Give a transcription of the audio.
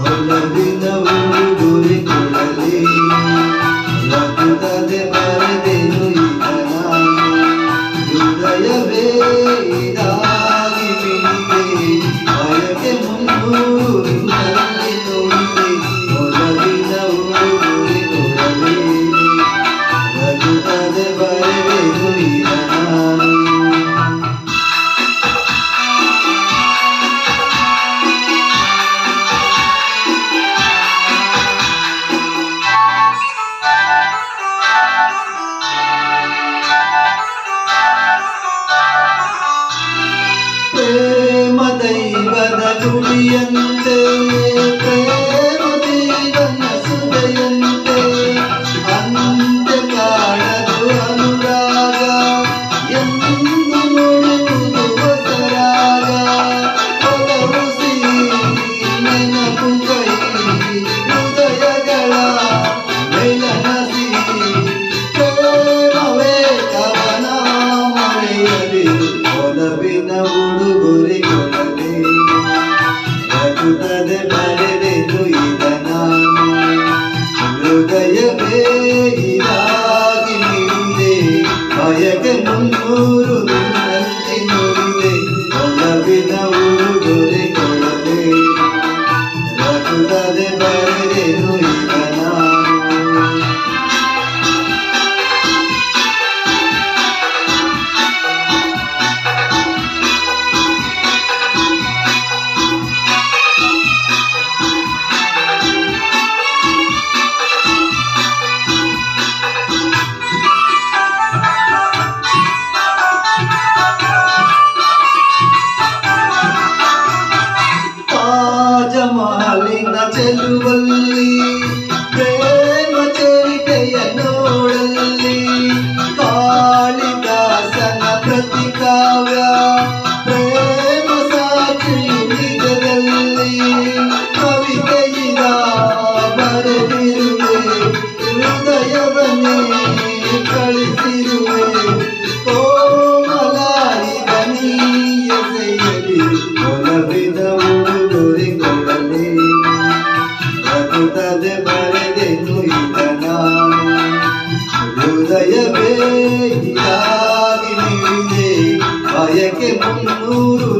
Hola, linda, un libro de colalí. La puta de. ಮನದುಲಿಯಂತೆ ಹೃದಯವೇ ಯಾಗಿ ನೀಡಿದೆ ಭಯಕ್ಕೆ ಮುನ್ನೂರು